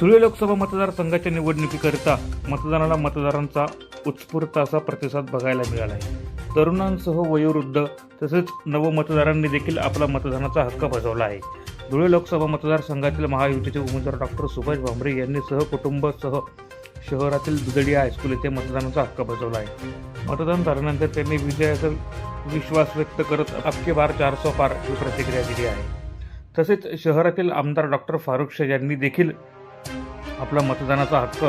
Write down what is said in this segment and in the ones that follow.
धुळे लोकसभा मतदारसंघाच्या निवडणुकीकरिता मतदानाला मतदारांचा उत्स्फूर्त असा प्रतिसाद बघायला मिळाला आहे. तरुणांसह वयोवृद्ध तसेच नवमतदारांनी देखील आपला मतदानाचा हक्क बजावला आहे. धुळे लोकसभा मतदारसंघातील महायुतीचे उमेदवार डॉक्टर सुभाष भांबरे यांनी सहकुटुंबसह शहरातील दुधडी हायस्कूल येथे मतदानाचा हक्क बजावला आहे. मतदान झाल्यानंतर त्यांनी विजयाचा विश्वास व्यक्त करत अबके बार चारसो पार ही प्रतिक्रिया दिली आहे. तसेच शहरातील आमदार डॉक्टर फारुख शाह यांनी देखील आपला मतदानाचा हक्क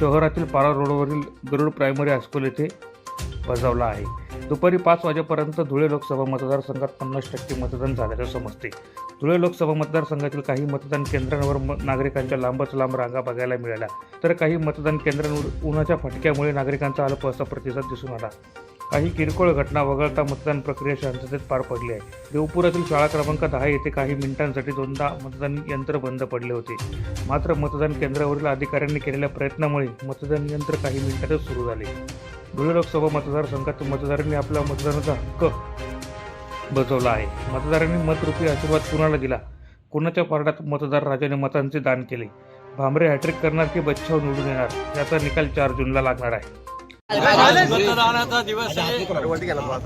शहरातील पारा रोडवरील गरुड प्रायमरी हायस्कूल येथे बजावला आहे. दुपारी पाच वाजेपर्यंत धुळे लोकसभा मतदारसंघात पन्नास टक्के मतदान झाल्याचे समजते. धुळे लोकसभा मतदारसंघातील काही मतदान केंद्रांवर म- नागरिकांच्या लांबच लांब रांगा बघायला मिळाल्या. तर काही मतदान केंद्रांवर उन्हाच्या फटक्यामुळे नागरिकांचा अल्प असा प्रतिसाद दिसून आला. काही किरकोळ घटना वगळता मतदान प्रक्रिया शांततेत पार पडली आहे. देवपुरातील शाळा क्रमांक दहा येथे काही मिनिटांसाठी दोनदा मतदान यंत्र बंद पडले होते. मात्र मतदान केंद्रावरील अधिकाऱ्यांनी केलेल्या प्रयत्नामुळे मतदान यंत्र काही मिनिटातच सुरू झाले. धुळे लोकसभा मतदारसंघात मतदारांनी आपला मतदानाचा हक्क बजावला आहे. मतदारांनी मतरूपी आशीर्वाद कुणाला दिला? कुणाच्या पारड्यात मतदार राजाने मतांचे दान केले? भांबरे हॅट्रिक करणार की बच्छाव निवडून येणार? याचा निकाल चार जूनला लागणार आहे. मतदानाचा दिवस आहे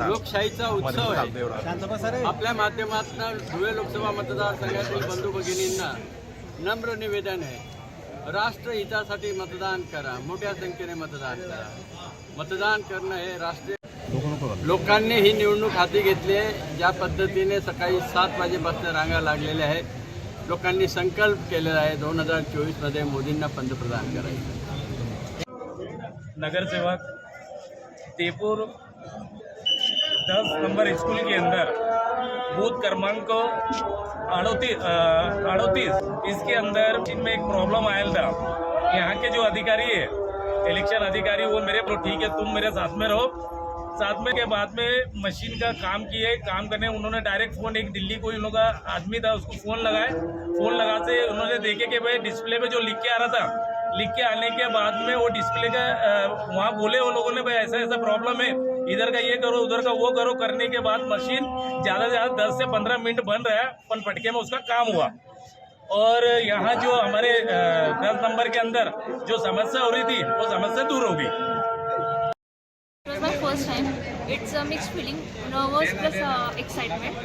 लोकशाहीचा उत्सव आहे. आपल्या माध्यमातून धुळे लोकसभा मतदारसंघातील बंधू भगिनींना नम्र निवेदन आहे. राष्ट्रहितासाठी मतदान करा. मोठ्या संख्येने मतदान करा. मतदान करणं हे राष्ट्रीय लोकांनी ही निवडणूक हाती घेतली आहे. ज्या पद्धतीने सकाळी सात वाजेपासून रांगा लागलेल्या आहेत लोकांनी संकल्प केलेला आहे दोन हजार चोवीसमध्ये मोदींना पंतप्रधान करायचं. नगर सेवक, तेपुर दस नंबर स्कूल के अंदर, बूथ क्रमांक अड़तीस अड़तीस। इसके अंदर इनमें एक प्रॉब्लम आया था। यहाँ के जो अधिकारी है इलेक्शन अधिकारी, वो मेरे को ठीक है, तुम मेरे साथ में रहो। साथ में के बाद में मशीन का काम किए, काम करने, उन्होंने डायरेक्ट फ़ोन एक दिल्ली कोई उन का आदमी था, उसको फ़ोन लगाए। फ़ोन लगा से उन्होंने देखे कि भाई डिस्प्ले पे जो लिख के आ रहा था लिख के आने के बाद में वो डिस्प्ले का वहाँ बोले वो लोगों ने भाई ऐसा ऐसा प्रॉब्लम है। इधर का ये करो उधर का वो करो। करने के बाद मशीन ज़्यादा से ज़्यादा दस से पंद्रह मिनट बन रहा है पन पटके में उसका काम हुआ। और यहाँ जो हमारे दस नंबर के अंदर जो समस्या हो रही थी वो समस्या दूर हो गई। A mixed feeling, nervous plus uh, excitement.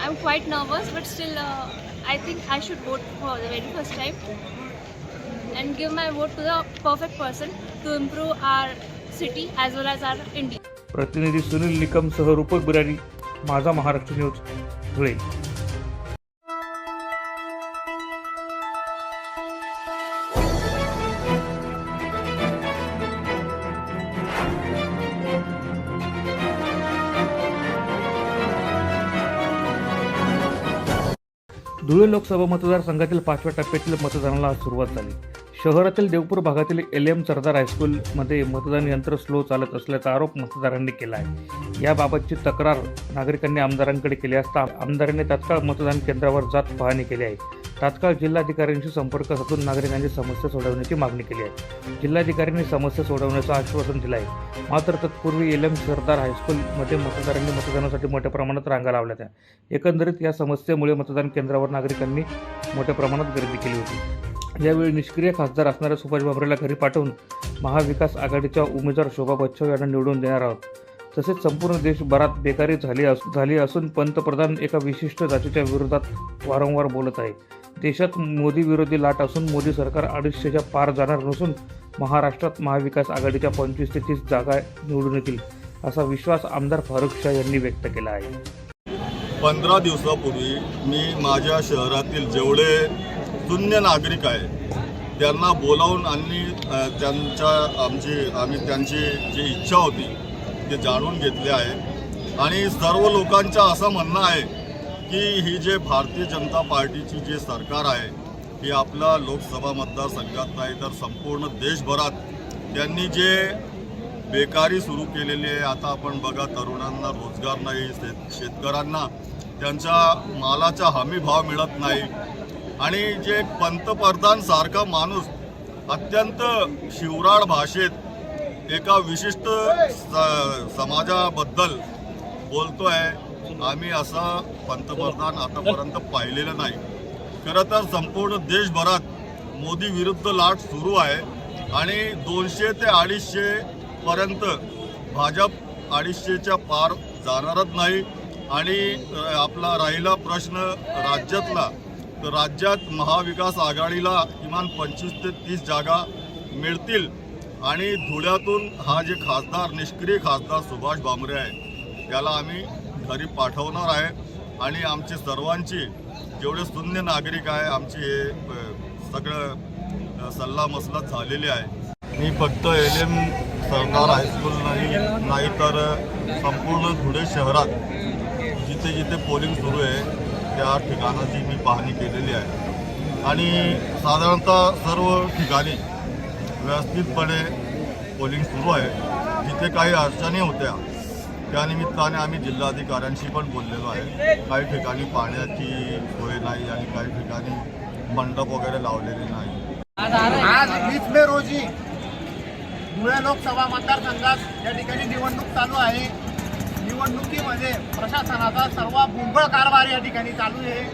I'm quite nervous, but still, uh, I think I should vote for the very first time. And give my vote to the perfect person to improve our city as well as our India. प्रतिनिधी सुनील निकमसह रूपक बिरारी माझा Maharashtra news Dhule Dhule Lok Sabha मतदारसंघातील पाचव्या टप्प्यातील मतदानाला आज सुरुवात झाली शहरातील देवपूर भागातील एल एम सरदार हायस्कूलमध्ये मतदान यंत्र स्लो चालत असल्याचा आरोप मतदारांनी केला आहे याबाबतची तक्रार नागरिकांनी आमदारांकडे केली असता आमदारांनी तात्काळ मतदान केंद्रावर जात पाहणी केली आहे. तात्काळ जिल्हाधिकाऱ्यांशी संपर्क साधून नागरिकांची समस्या सोडवण्याची मागणी केली आहे. जिल्हाधिकाऱ्यांनी समस्या सोडवण्याचं आश्वासन दिलं आहे मात्र तत्पूर्वी एल एम सरदार हायस्कूलमध्ये मतदारांनी मतदानासाठी मोठ्या प्रमाणात रांगा लावल्या त्या. एकंदरीत या समस्येमुळे मतदान केंद्रावर नागरिकांनी मोठ्या प्रमाणात गर्दी केली होती. यावेळी निष्क्रिय खासदार असणाऱ्या सुभाष भाबरेला घरी पाठवून महाविकास आघाडीच्या उमेदवार शोभा बच्छव यांना निवडून देणार आहोत. तसेच संपूर्ण देशभरात बेकारी झाली अस झाली असून पंतप्रधान एका विशिष्ट जातीच्या विरोधात वारंवार बोलत आहे. देशात मोदी विरोधी लाट असून मोदी सरकार अडीचशेच्या पार जाणार नसून महाराष्ट्रात महाविकास आघाडीच्या पंचवीस ते तीस जागा निवडून येतील असा विश्वास आमदार फारुख शाह यांनी व्यक्त केला आहे. पंधरा दिवसापूर्वी मी माझ्या शहरातील जेवढे शून्य नागरिक आहे. त्यांना बोलावून आणि त्यांच्या आमची आम्ही त्यांची जी इच्छा होती ते जाणून घेतले आहे. आणि सर्व लोकांचं असं म्हणणं आहे की ही जे भारतीय जनता पार्टीची जे सरकार आहे ही आपला लोकसभा मतदारसंघात नाही तर संपूर्ण देशभरात त्यांनी जे बेकारी सुरू केलेली आहे आता आपण बघा तरुणांना रोजगार नाही शेत शेतकऱ्यांना त्यांच्या मालाचा हमी भाव मिळत नाही आणि जे पंतप्रधानसारखा माणूस अत्यंत शिवराळ भाषेत एका विशिष्ट स- समाजाबद्दल बोलतो आहे आम्ही असं पंतप्रधान आतापर्यंत पाहिलेलं नाही. खरं तर संपूर्ण देशभरात मोदी विरुद्ध लाट सुरू आहे आणि दोनशे ते अडीचशे पर्यंत भाजप अडीचशेच्या पार जाणारच नाही आणि आपला राहिला प्रश्न राज्यातला तर राज्यात महाविकास आघाडीला किमान पंचवीस ते तीस जागा मिळतील. आणि धुळ्यातून हा जे खासदार निष्क्रिय खासदार सुभाष भामरे आहे त्याला आम्ही घरी पाठवणार आहे. आणि आमचे सर्वांची जेवढे शून्य नागरिक आहे आमची हे सगळं सल्लामसलत सल्ला झालेली आहे. मी फक्त एल एम सरकार हायस्कूल नाही नाही तर संपूर्ण धुळे शहरात जिथे जिथे पोलिंग सुरू आहे त्या ठिकाणाची मी पाहणी केलेली आहे. आणि साधारणतः सर्व ठिकाणी व्यवस्थितपणे पोलिंग सुरू आहे. जिथे काही अडचणी होत्या त्यानिमित्ताने आम्ही जिल्हाधिकाऱ्यांशी पण बोललेलो आहे. काही ठिकाणी पाण्याची सोय नाही आणि काही ठिकाणी मंडप वगैरे लावलेले नाही. आज वीस मे रोजी धुळे लोकसभा मतदारसंघात या ठिकाणी निवडणूक चालू आहे. निवडणुकीमध्ये प्रशासनाचा सर्व भोंगळ कारभार या ठिकाणी चालू आहे.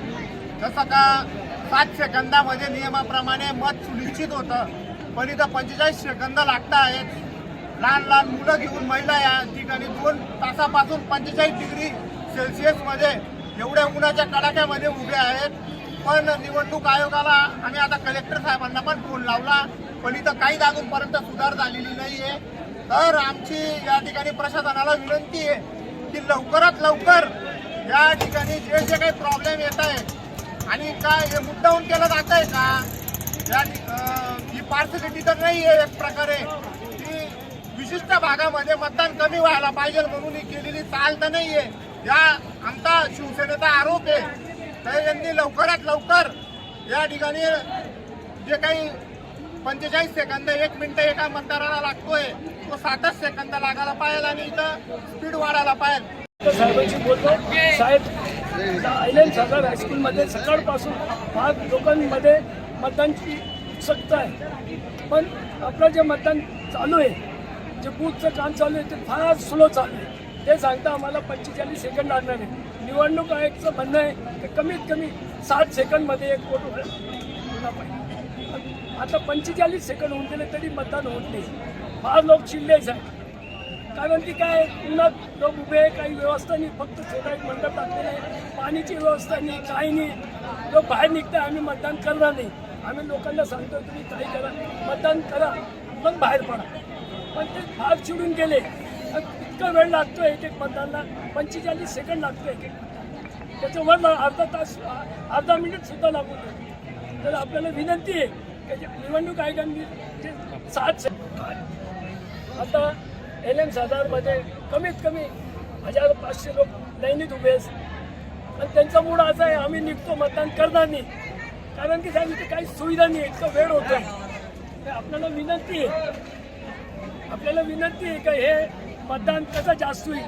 जसं का सात सेकंदामध्ये नियमाप्रमाणे मत सुनिश्चित होतं पण इथं पंचेचाळीस सेकंद लागत आहेत. लहान लहान मुलं घेऊन महिला या ठिकाणी दोन तासापासून पंचेचाळीस डिग्री सेल्सिअसमध्ये एवढ्या उन्हाच्या कडाक्यामध्ये उभे आहेत. पण निवडणूक आयोगाला आम्ही आता कलेक्टर साहेबांना पण फोन लावला पण इथं काहीच अजूनपर्यंत सुधार झालेली नाही आहे तर आमची या ठिकाणी प्रशासनाला विनंती आहे की लवकरात लवकर या ठिकाणी जे जे काही प्रॉब्लेम येत आहे आणि काय हे मुद्दाहून केलं जात आहे का? या ही पार्सिलिटी तर नाही आहे एक प्रकारे. ती विशिष्ट भागामध्ये मतदान कमी व्हायला पाहिजे म्हणून ही केलेली चाल तर आहे या आमचा शिवसेनेचा आरोप आहे. तर यांनी लवकरात लवकर या ठिकाणी जे काही पंचेचाळीस सेकंद एक मिनिट एका मतदाराला लागतोय. तो सातच सेकंद लागायला पाहिजे आणि इथं स्पीड वाढायला पाहिजे. साहेबांशी बोललो साहेब आयलँड सरकार हायस्कूलमध्ये सकाळपासून फार लोकांमध्ये मतदानची उत्सुकता आहे. पण आपलं जे मतदान चालू आहे जे बूथचं काम चालू आहे ते फार स्लो चालू आहे. ते सांगता आम्हाला पंचेचाळीस सेकंद लागणार आहे. निवडणूक आयोगचं म्हणणं आहे की कमीत कमी सात सेकंदमध्ये एक वोट होणार पाहिजे आता पंचेचाळीस सेकंद होऊन गेले तरी मतदान होत नाही. फार लोक चिडलेच आहे कारण की काय उन्हात लोक उभे आहे, काही व्यवस्था नाही फक्त छोटा एक मंडप टाकलेला आहे पाण्याची व्यवस्था नाही काही नाही. लोक बाहेर निघताय आम्ही मतदान करणार नाही. आम्ही लोकांना सांगतो तुम्ही काही करा. मतदान करा मग बाहेर पडा. पण ते फार चिडून गेले. इतका वेळ लागतो एक एक मतदानला पंचेचाळीस सेकंड लागतो एक एक त्याच्यावर अर्धा तास अर्धा मिनिट सुद्धा लागू नये तर आपल्याला विनंती आहे निवडणूक आयोगाने ते सात आता एल एममध्ये कमीत कमी हजार पाचशे लोक लाईनीत उभे आहेत. आणि त्यांचा मूड असा आहे आम्ही निघतो मतदान करणार नाही. कारण की साहेब काही सुविधा नाही इतकं वेळ होतो आहे आपल्याला विनंती आहे आपल्याला विनंती आहे का हे मतदान कसं जास्त होईल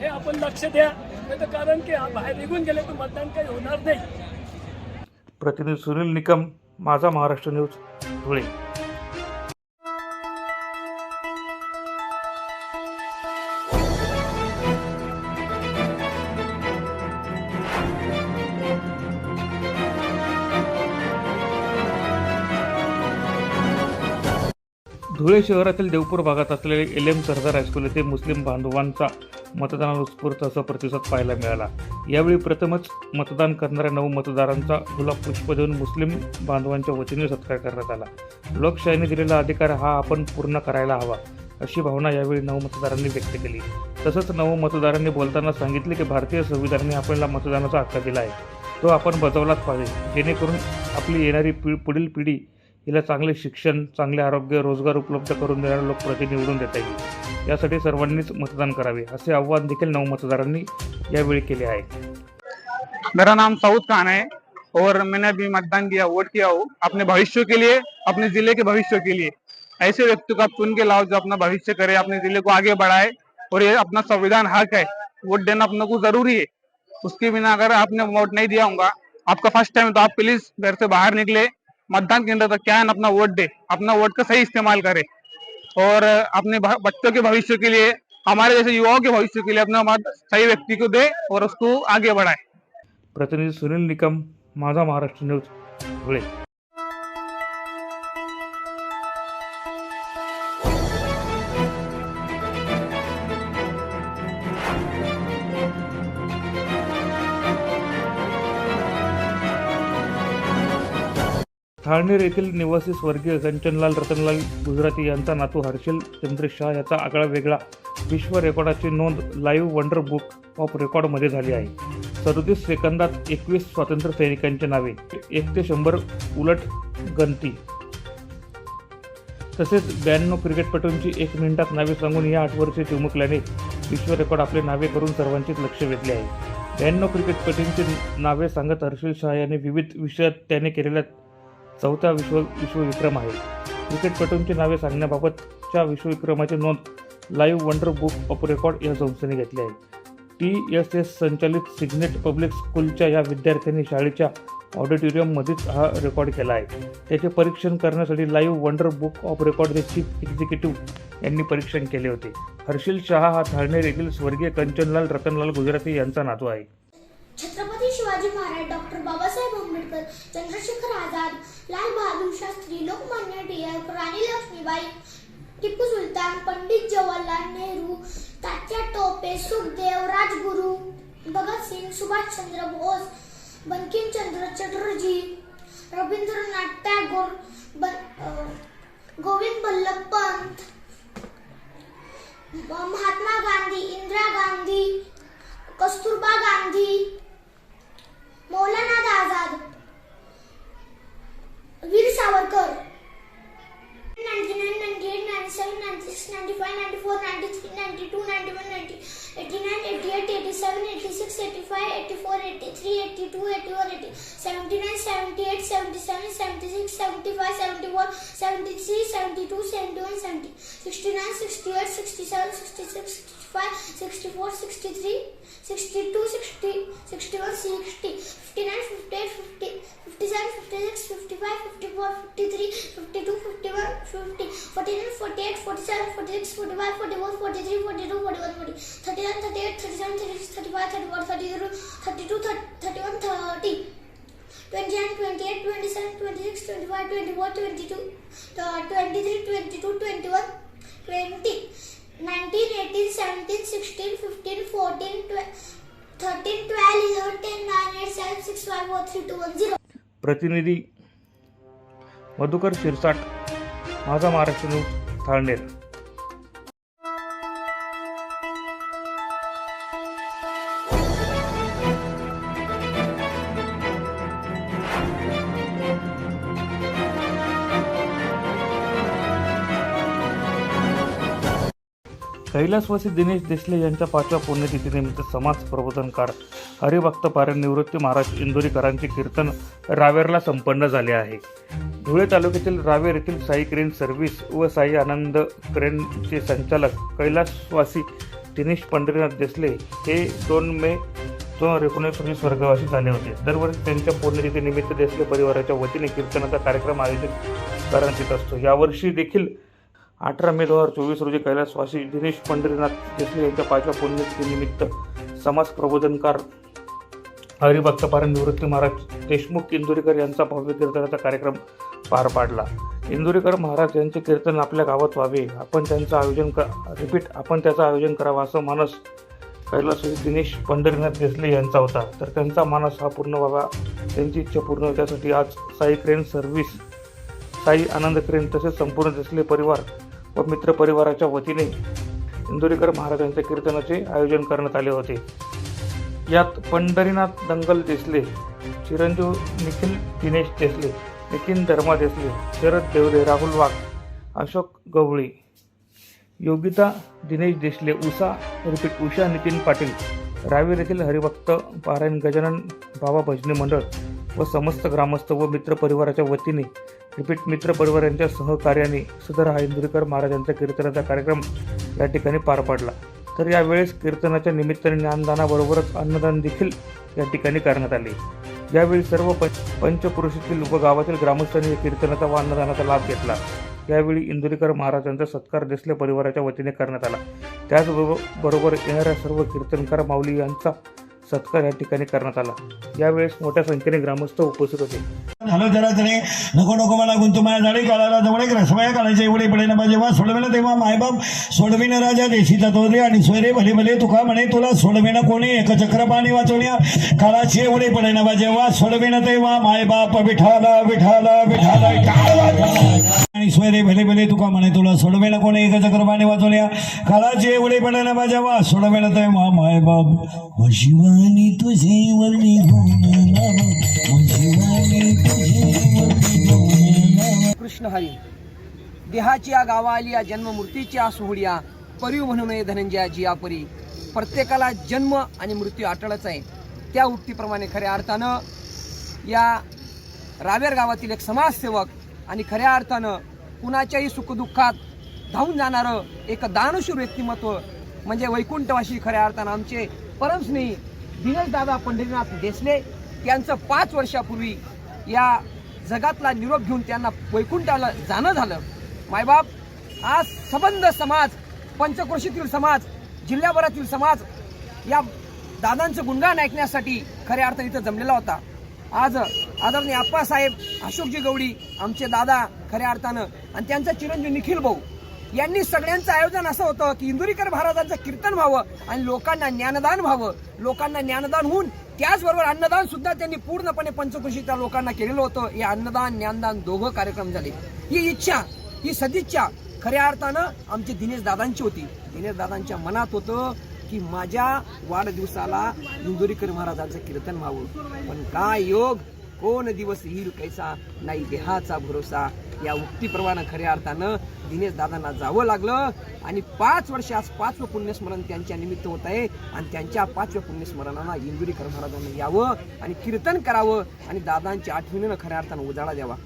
हे आपण लक्ष द्या. नाही तर कारण की बाहेर निघून गेले तर मतदान काही होणार नाही. प्रतिनिधी सुनील निकम माझा महाराष्ट्र न्यूज धुळे. धुळे शहरातील देवपूर भागात असलेले एल एम सरदार हायस्कूल येथे मुस्लिम बांधवांचा मतदानाला उत्स्फूर्त असा प्रतिसाद पाहायला मिळाला. यावेळी प्रथमच मतदान करणाऱ्या नऊ मतदारांचा फुला पुष्प देऊन मुस्लिम बांधवांच्या वतीने सत्कार करण्यात आला. लोकशाहीने दिलेला अधिकार हा आपण पूर्ण करायला हवा अशी भावना यावेळी नऊ मतदारांनी व्यक्त केली. तसंच नऊ मतदारांनी बोलताना सांगितले की भारतीय संविधानाने आपल्याला मतदानाचा हक्क दिला आहे. तो आपण बजावलाच पाहिजे जेणेकरून आपली येणारी पी पुढील पिढी हिला चांगले शिक्षण चांगले आरोग्य रोजगार उपलब्ध करून देणारे लोकप्रतिनिधी निवडून देता येईल. यासाठी सर्वांनीच मतदान करावे असे आव्हान देखील नऊ मतदारांनी यावेळी केले आहे. मेरा नाम सऊद खान है और मैंने अभी मतदान किया वोट किया हूँ। अपने भविष्य के लिए अपने जिले के भविष्य के लिए। ऐसे व्यक्ति को आप चुन के लाओ जो अपना भविष्य करे अपने जिले को आगे बढ़ाए और ये अपना संविधान हक है। वोट देना अपने को जरूरी है। उसके बिना अगर आपने वोट नहीं दिया होगा आपका फर्स्ट टाइम तो आप प्लीज घर से बाहर निकले। मतदान केंद्र तक क्या है अपना वोट दे अपना वोट का सही इस्तेमाल करे। और अपने बच्चों के भविष्य के लिए हमारे जैसे युवाओं के भविष्य के लिए अपना मत सही व्यक्ति को दे और उसको आगे बढ़ाए। प्रतिनिधि सुनील निकम माझा महाराष्ट्र न्यूज धुळे। थाळनेर येथील निवासी स्वर्गीय कंचनलाल रतनलाल गुजराती यांचा नातू हर्षल चंद्र शाह याचा आगळा वेगळा विश्व रेकॉर्डाची नोंद लाईव्ह वंडर बुक ऑफ रेकॉर्डमध्ये झाली आहे. सदोतीस सेकंदात एकवीस स्वातंत्र्य सैनिकांची नावे एक ते शंभर उलट गणती. तसेच ब्याण्णव क्रिकेटपटूंची एक मिनिटात नावे सांगून या आठ वर्षे चिमुकल्याने विश्व रेकॉर्ड आपले नावे करून सर्वांचेच लक्ष वेधले आहे. ब्याण्णव क्रिकेटपटूंची नावे सांगत हर्षल शाह यांनी विविध विषयात त्याने केलेल्या चौथा विश्व विश्वविक्रम आहे. क्रिकेटपटूंची नावे सांगण्याबाबतच्या विश्वविक्रमाची नोंद live wonder book of record या संस्थेने घेतली आहे. टी एस एस संचालित सिग्नेट पब्लिक स्कूलच्या या विद्यार्थ्यांनी शाळेच्या ऑडिटोरियममध्येच हा रेकॉर्ड केला आहे. त्याचे परीक्षण करण्यासाठी लाईव्ह वंडर बुक ऑफ रेकॉर्डचे चीफ एक्झिक्युटिव्ह यांनी परीक्षण केले होते. हर्षिल शहा हा थाळनेर येथील स्वर्गीय कंचनलाल रतनलाल गुजराती यांचा नातू आहे. छत्रपती शिवाजी महाराज डॉक्टर बाबासाहेब आंबेडकर चंद्रशेखर आझाद लाल बहादूर शास्त्री लोकमान्य टिळक राणी लक्ष्मीबाई टिपू सुलतान पंडित जवाहरलाल नेहरू तात्या टोपे सुखदेव राजगुरू भगतसिंग सुभाषचंद्र बोस बंकिमचंद्र चटर्जी रवींद्रनाथ टागोर बन- गोविंद बल्लभ पंत महात्मा गांधी इंदिरा गांधी कस्तुरबा गांधी मौलाना दादा 75, 71, 73, 72, 71, 70, 69, 68, 67, 66, 65, 64, 63, 62, 60, 61, 60, 59, 58, 50, 57, 56, 55, 54, 53, 52, 51, 50, 49, 48, 47, 46, 45, 44, 43, 42, 41, 40, 39, 38, 37, 36, 35, 34, 32, 32, 31, 30. 21, 28, 27, 26, 25, 24, 22, 23, 22, 21, 20, 19, 18, 17, 16, 15, 14, 12, 13, 12, 11, 10, 9, 8, 7, 6, 5, 4, 3, 2, 1, 0. प्रतिनिधी मधुकर शिरसाट माझा महाराष्ट्र न्यूज थाळनेर कैलासवासी दिनेश देसले यांच्या पाचव्या पुण्यतिथीनिमित्त समाज प्रबोधनकार हरिभक्त निवृत्ती महाराज इंदोरीकरांचे कीर्तन रावेरला संपन्न झाले आहे. धुळे तालुक्यातील रावेर येथील साई क्रेन सर्व्हिस व साई आनंद क्रेनचे संचालक कैलासवासी दिनेश पंढरीनाथ देसले हे दोन मे दोन हजार एकोणीस रोजी स्वर्गवासी झाले होते. दरवर्षी त्यांच्या पुण्यतिथीनिमित्त देसले परिवाराच्या वतीने कीर्तनाचा कार्यक्रम आयोजित करण्यात येत असतो. यावर्षी देखील अठरा मे दोन हजार चोवीस रोजी कैलासवासी दिनेश पंढरीनाथ देसले यांच्या पाचव्या पुण्यतिथीनिमित्त समाज प्रबोधनकार हरिभक्त पारण निवृत्ती महाराज देशमुख इंदुरीकर यांचा भव्य कीर्तनाचा कार्यक्रम पार पाडला. इंदुरीकर महाराज यांचे कीर्तन आपल्या गावात व्हावे. आपण त्यांचं आयोजन क रिपीट आपण त्याचं आयोजन करावं असं मानस कैलासवासी दिनेश पंढरीनाथ देसले यांचा होता. तर त्यांचा मानस हा पूर्ण व्हावा त्यांची इच्छा पूर्ण होण्यासाठी आज Sai crane service Sai Anand crane तसेच संपूर्ण देसले परिवार व मित्र परिवाराच्या वतीने इंदुरीकर महाराजांच्या कीर्तनाचे आयोजन करण्यात आले होते. यात पंढरीनाथ दंगल देसले चिरंजीव निखिल दिनेश देसले नितीन धर्मा देसले शरद देवरे राहुल वाघ अशोक गवळी योगिता दिनेश देशले उषा रिपीट उषा नितीन पाटील रावेर येथील हरिभक्त पारायण गजानन बाबा भजनी मंडळ व समस्त ग्रामस्थ व मित्र परिवाराच्या वतीने रिपीट मित्रपरिवारांच्या सहकार्याने सदर हा इंदुरीकर महाराजांचा कीर्तनाचा कार्यक्रम या ठिकाणी पार पाडला. तर यावेळेस कीर्तनाच्या निमित्ताने ज्ञानदानाबरोबरच अन्नदान देखील या ठिकाणी करण्यात आले. यावेळी सर्व पंच पंचपुरुषातील व गावातील ग्रामस्थांनी कीर्तनाचा व अन्नदानाचा लाभ घेतला. यावेळी इंदुरीकर महाराजांचा सत्कार देसले परिवाराच्या वतीने करण्यात आला. त्याचबरोबर बरोबर येणाऱ्या सर्व कीर्तनकार माऊली यांचा सत्कार या ठिकाणी करण्यात आला. यावेळेस मोठ्या संख्येने ग्रामस्थ उपस्थित होते. झालं जरा तरी नको नको मला गुंतू माझ्या झाडी काढायला जवळ एक रसवया काढायचे एवढे पडे ना जेव्हा सोडविलं तेव्हा मायबाप सोडविणं राजा देशी तो रे आणि सोयरे भले भले तुका म्हणे तुला सोडविणं कोणी? एक चक्र पाणी वाचवण्या काळाची एवढे पडे ना जेव्हा सोडविणं तेव्हा मायबाप विठाला विठाला विठाला टाळ आणि भले भले तुका म्हणे तुला सोडविणं कोणी एक चक्र वाचवल्या. वाचवण्या काळाची एवढे पडे ना जेव्हा सोडविणं तय मायबाप शिवानी तुझे वर्णी गुण शिवानी तुझे वर्णी कृष्ण हरी. देहाची या गावाली या जन्ममूर्तीची या सोहळ्या परिव म्हणून धनंजयाची या परी प्रत्येकाला जन्म आणि मृत्यू अटळच आहे. त्या उक्तीप्रमाणे खऱ्या अर्थानं या रावेर गावातील एक समाजसेवक आणि खऱ्या अर्थानं कुणाच्याही सुखदुःखात धावून जाणारं एक दानशूर व्यक्तिमत्व म्हणजे वैकुंठवाशी खऱ्या अर्थानं आमचे परमस्नेही दिनेश दादा पंढरीनाथ देसले त्यांचं पाच वर्षापूर्वी या जगातला निरोप घेऊन त्यांना वैकुंठाला जाणं झालं. मायबाप आज सबंध समाज पंचक्रोशीतील समाज जिल्ह्याभरातील समाज या दादांचं गुणगान ऐकण्यासाठी खऱ्या अर्थाने इथं जमलेला होता. आज आदरणीय आप्पासाहेब अशोकजी गवडी आमचे दादा खऱ्या अर्थानं आणि त्यांचा चिरंजीव निखिल भाऊ. यांनी सगळ्यांचं आयोजन असं होतं की इंदुरीकर महाराजांचं कीर्तन व्हावं आणि लोकांना ज्ञानदान व्हावं. लोकांना ज्ञानदान होऊन त्याचबरोबर अन्नदान सुद्धा त्यांनी पूर्णपणे पंचकृषीच्या लोकांना केलेलं होतं. हे अन्नदान ज्ञानदान दोघं कार्यक्रम झाले. ही इच्छा ही सदिच्छा खऱ्या अर्थानं आमची दिनेश दादांची होती. दिनेश दादांच्या मनात होतं की माझ्या वाढदिवसाला इंदुरीकर महाराजांचं कीर्तन व्हावं. पण काय योग? कोण दिवस येईल कैसा नाही देहाचा भरोसा? या उक्तीप्रमाणे खऱ्या अर्थानं दिनेश दादांना जावं लागलं. आणि पाच वर्ष आज पाचवं पुण्यस्मरण त्यांच्या निमित्त होत आहे. आणि त्यांच्या पाचव्या पुण्यस्मरणांना इंदुरीकर महाराजांना यावं आणि कीर्तन करावं आणि दादांच्या आठवणीनं खऱ्या अर्थानं उजाळा द्यावा.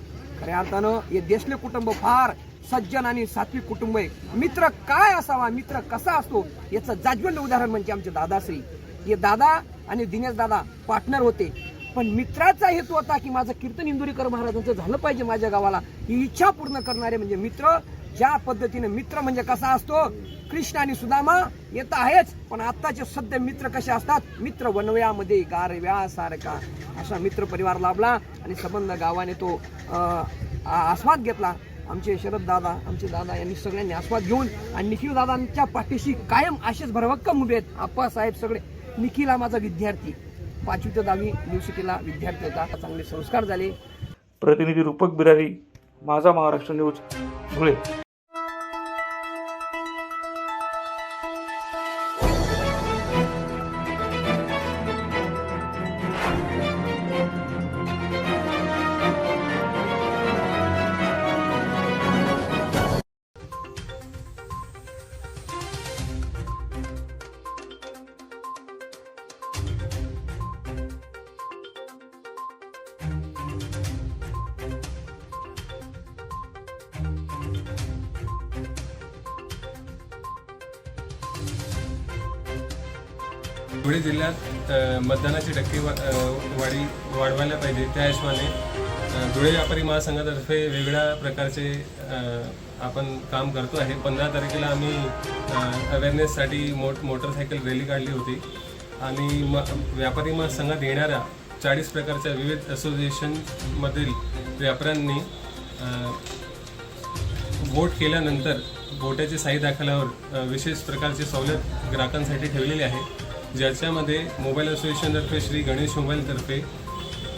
खऱ्या अर्थानं हे देशले कुटुंब फार सज्जन आणि सात्विक कुटुंब आहे. मित्र काय असावा मित्र कसा असतो याचं जाज्वल्य उदाहरण म्हणजे आमचे दादाश्री. हे दादा आणि दिनेश दादा पार्टनर होते. पण मित्राचा हेतू होता की माझं कीर्तन इंदुरीकर महाराजांचं झालं पाहिजे माझ्या गावाला. ही इच्छा पूर्ण करणारे म्हणजे मित्र ज्या पद्धतीने मित्र म्हणजे कसा असतो कृष्ण आणि सुदामा येत आहेच पण आत्ताचे सध्या मित्र कसे असतात मित्र वनव्यामध्ये गारव्यासारखा. असा मित्र परिवार लाभला आणि संबंध गावाने तो आस्वाद घेतला. आमचे शरद दादा आमचे दादा यांनी सगळ्यांनी आस्वाद घेऊन आणि निखिल दादांच्या पाठीशी कायम असेच भरभक्कम उभे आहेत. आप्पासाहेब सगळे. निखिल हा माझा विद्यार्थी. पाचवी ते दहावी युनिव्हर्सिटीला विद्यार्थी होता. चांगले संस्कार झाले. प्रतिनिधी रूपक बिरारी माझा महाराष्ट्र न्यूज धुळे. जिल्ह्यात मतदानाची टक्केवा वाढी वाढवायला पाहिजे. त्या हिशोबाने धुळे व्यापारी महासंघातर्फे वेगळ्या प्रकारचे आपण काम करतो आहे. पंधरा तारखेला आम्ही अवेअरनेससाठी मोट मोटरसायकल रॅली काढली होती. आणि म व्यापारी महासंघात येणाऱ्या चाळीस प्रकारच्या विविध असोसिएशनमधील व्यापाऱ्यांनी वोट केल्यानंतर गोट्याचे साई दाखल्यावर विशेष प्रकारची सवलत ग्राहकांसाठी ठेवलेली आहे. ज्याच्यामध्ये मोबाईल असोसिएशनतर्फे श्री गणेश मोबाईलतर्फे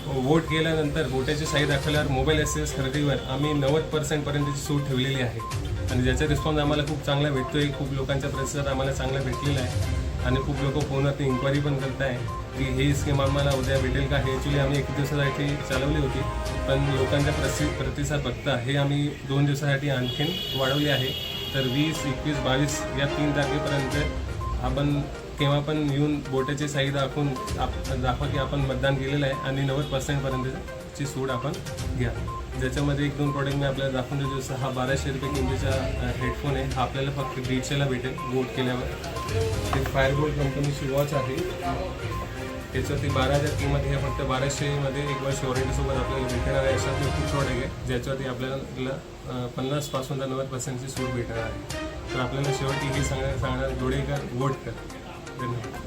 वोट केल्यानंतर वोटाची साई दाखवल्यावर मोबाईल एस एस खरेदीवर आम्ही नव्वद पर्सेंटपर्यंतची सूट ठेवलेली आहे. आणि ज्याचा रिस्पॉन्स आम्हाला खूप चांगला भेटतो आहे खूप लोकांचा प्रतिसाद आम्हाला चांगला भेटलेला आहे. आणि खूप लोक फोनवरती इन्क्वायरी पण करत आहे की ही स्कीम आम्हाला उद्या भेटेल का? हे ॲक्च्युली आम्ही एक दिवसासाठी चालवली होती. पण लोकांचा प्रसि प्रतिसाद बघता हे आम्ही दोन दिवसासाठी आणखीन वाढवली आहे. तर वीस एकवीस बावीस या तीन तारखेपर्यंत आपण केव्हा पण येऊन बोटाची साई दाखवून आप दाखवा की आपण मतदान केलेलं आहे आणि नव्वद पर्सेंटपर्यंतची सूट आपण घ्या. ज्याच्यामध्ये एक दोन प्रॉडक्ट मी आपल्याला दाखवून देतो जसं हा बाराशे रुपये किमतीचा हेडफोन आहे. हा आपल्याला फक्त दीडशेला भेटेल वोट केल्यावर. एक फायरबोल्ट कंपनीची वॉच आहे. त्याच्यावरती बारा हजार किंमत हे फक्त बाराशेमध्ये एक वर्ष वॉरंटीसोबत आपल्याला भेटणार आहे. अशा खूप प्रॉडक्ट आहे. ज्याच्यावरती आपल्याला पन्नासपासून तर नव्वद पर्सेंटची सूट भेटणार आहे. तर आपल्याला शेवटी हे सांगणार सांगणार डोळेकर वोट कर धन्यवाद